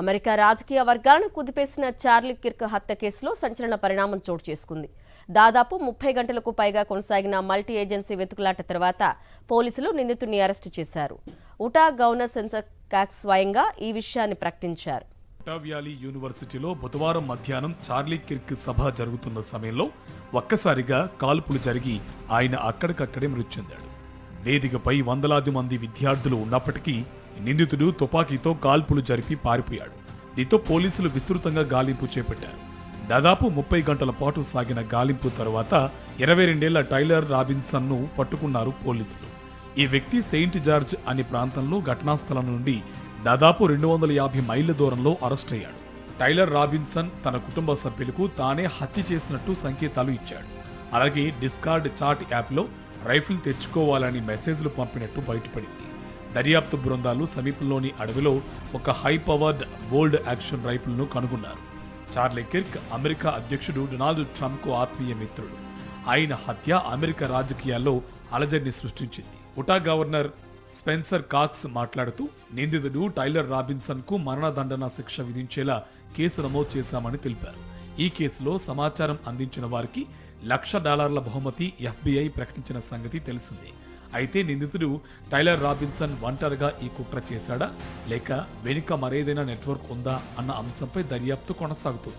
America రాజకీయ వర్గాలను కుదిపేసిన Charlie Kirk హత్య కేసులో సంచలన పరిణామం చోటు చేసుకుంది. దాదాపు ముప్పై గంటలకు పైగా కొనసాగిన మల్టీ ఏజెన్సీ వెతుకులాట తర్వాత పోలీసులు నిందితుడిని అరెస్టు చేశారు. ఉటా గవర్నర్ సెన్సర్ కాక్స్ స్వయంగా ఈ విషయాన్ని ప్రకటించారు. వ్యాలీ యూనివర్సిటీలో బుధవారం మధ్యాహ్నం చార్లీ కిర్క్ సభ జరుగుతున్న సమయంలో ఒక్కసారిగా కాల్పులు జరిగి ఆయన అక్కడికక్కడే మృతి చెందాడు. వేదికపై వందలాది మంది విద్యార్థులు ఉన్నప్పటికీ నిందితుడు తుపాకీతో కాల్పులు జరిపి పారిపోయాడు. దీంతో పోలీసులు విస్తృతంగా గాలింపు చేపట్టారు. దాదాపు ముప్పై గంటల పాటు సాగిన గాలింపు తరువాత ఇరవై రెండేళ్ళ టైలర్ రాబిన్సన్ను పట్టుకున్నారు పోలీసులు. ఈ వ్యక్తి సెయింట్ జార్జ్ అనే ప్రాంతంలో ఘటనాస్థలం నుండి దాదాపు రెండు వందల యాభై మైళ్ళ దూరంలో అరెస్ట్ అయ్యాడు. టైలర్ రాబిన్సన్ తన కుటుంబ సభ్యులకు తానే హత్య చేసినట్టు సంకేతాలు ఇచ్చాడు. అలాగే డిస్కార్డ్ చాట్ యాప్లో రైఫిల్ తెచ్చుకోవాలని మెసేజ్లు పంపినట్టు బయటపడింది. దర్యాప్తు బృందాలు సమీపంలోని అడవిలో ఒక హై పవర్డ్ బోల్డ్ యాక్షన్ రైఫిల్ను కనుగొన్నారు. చార్లీ కిర్క్ అమెరికా అధ్యక్షుడు డొనాల్డ్ ట్రంప్కు ఆత్మీయ మిత్రుడు. ఆయన హత్య అమెరికా రాజకీయాల్లో అలజడిని సృష్టించింది. ఉటా గవర్నర్ స్పెన్సర్ కాక్స్ మాట్లాడుతూ నిందితుడు టైలర్ రాబిన్సన్కు మరణదండన శిక్ష విధించేలా కేసు నమోదు చేశామని తెలిపారు. ఈ కేసులో సమాచారం అందించిన వారికి లక్ష డాలర్ల బహుమతి ఎఫ్బిఐ ప్రకటించిన సంగతి తెలిసిందే. అయితే నిందితుడు టైలర్ రాబిన్సన్ ఒంటరిగా ఈ కుట్ర చేశాడా? లేక వెనుక మరేదైనా నెట్వర్క్ ఉందా? అన్న అంశంపై దర్యాప్తు కొనసాగుతుంది